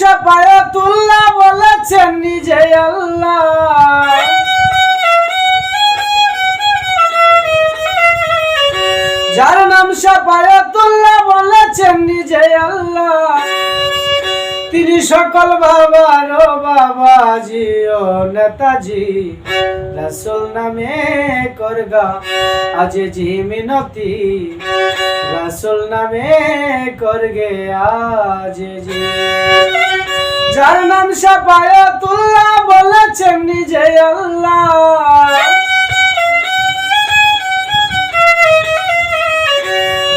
সাপায়াতুল্লাহ বলেছেন নিজে আল্লাহ। যার নাম সাপায়াতুল্লাহ বলেছেন নিজে আল্লাহ। তিনি সকল বাবার ও বাবাজি ও নেতাজি, রসুল নামে করগা আজ জি মিনতি, রসুল নামে করগে আজ জি যার নাম সাপায়াতুল্লাহ বলেছেন নিজে আল্লাহ।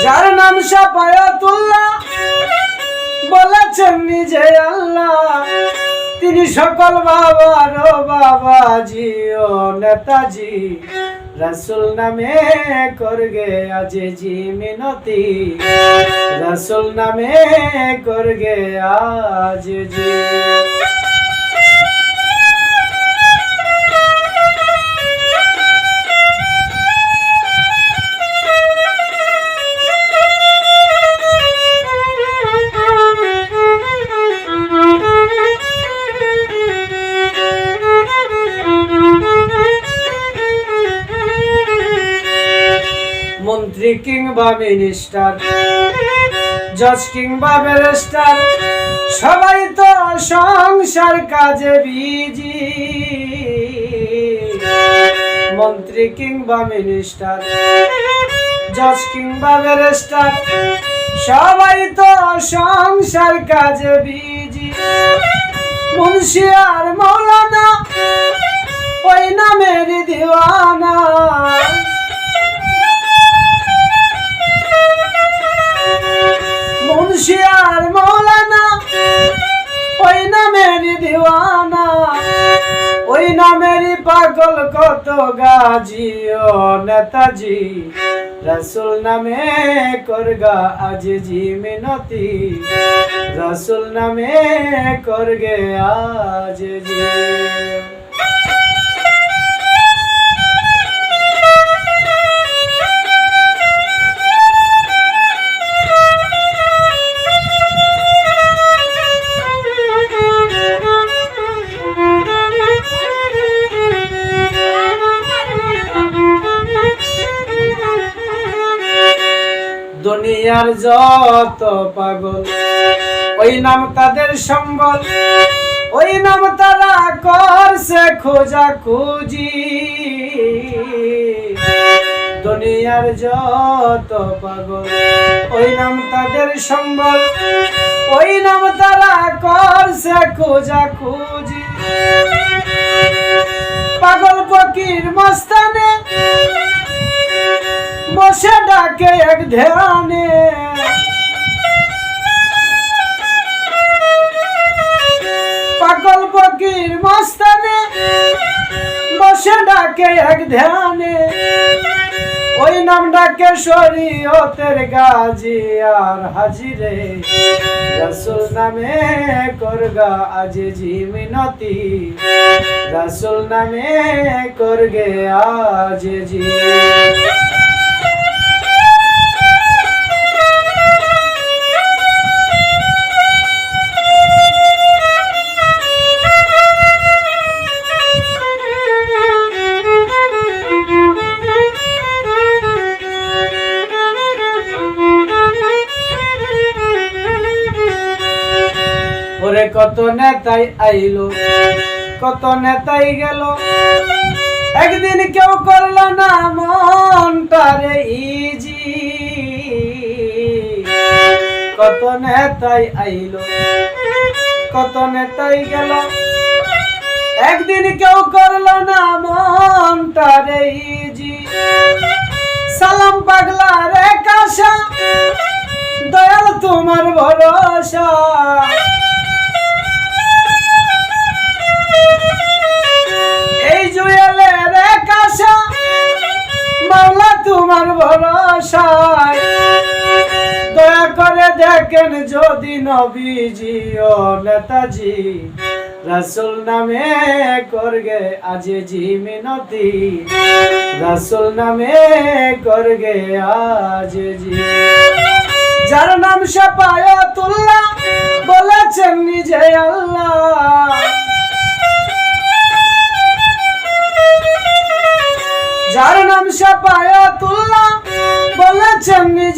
যার নাম সাপায়াতুল্লাহ বলেছেন নিজে আল্লাহ। তিনি সকল বাবার বাবা বাবাজি ও নেতাজি। রসুল নামে করগে আজে জি মিনতি। রসুল নামে করগে আজ জি মন্ত্রী কিংবা মিনিস্টার জজ কিংবা ব্যারিস্টার সবাই তো সংসার কাজে বিজি মন্ত্রী কিংবা মিনিস্টার জজ কিংবা ব্যারিস্টার সবাই তো সংসার কাজে বিজি মুন্সি আর মৌলানা, ওই নামের দিওয়ানা। কত গাজি ও নেতাজি রসুল নামে করগা আজ মিনতি রসুল নামে করগে আজ দুনিয়ার যত পাগল, ওই নাম তাদের সম্বল, ওই নাম তারা করছে খোঁজা খুঁজি দুনিয়ার যত পাগল, ওই নাম তাদের সম্বল, ওই নাম তারা করছে খোঁজা খুঁজি পাগল ফকির মস্তানে বসে ডাকে এক ধ্যানে। পাগল ফকির মস্তানে বসে ডাকে এক ধ্যানে। ওই নাম ডাকে শরীয়তের গাজি আর হাজিরে। রসুল নামে করগা আজ জি রসুল নামে করগে আজ জি কত নেতাই আইলো, কত নেতাই গেল। একদিন কেউ করল না মনটারে ইজি। কত নেতাই আইলো, কত নেতাই গেল। একদিন কেউ করল না মনটারে ইজি। সালাম পাগলা রে কাশা দয়াল তোমার ভরসা। তোমার ভরসায়। দয়া করে দেখেন যদি নবীজি ও নেতাজি, রসুল নামে করগে আজে জি মিনতি। রসুল নামে করগে আজ জি যার নাম সাপায়াতুল্লাহ বলেছেন নিজে আল্লাহ। যার নাম সাপায়াতুল্লাহ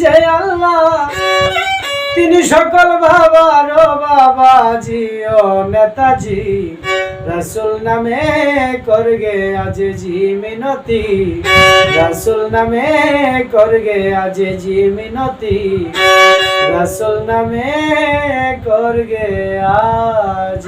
আল্লাহ। তিনি সকল বাবার বাবাজি ও নেতাজি। রসুল নামে করগে আজ জি মিনতি। রসুল নামে করগে আজ জি মিনতি। রসুল নামে করগে আজ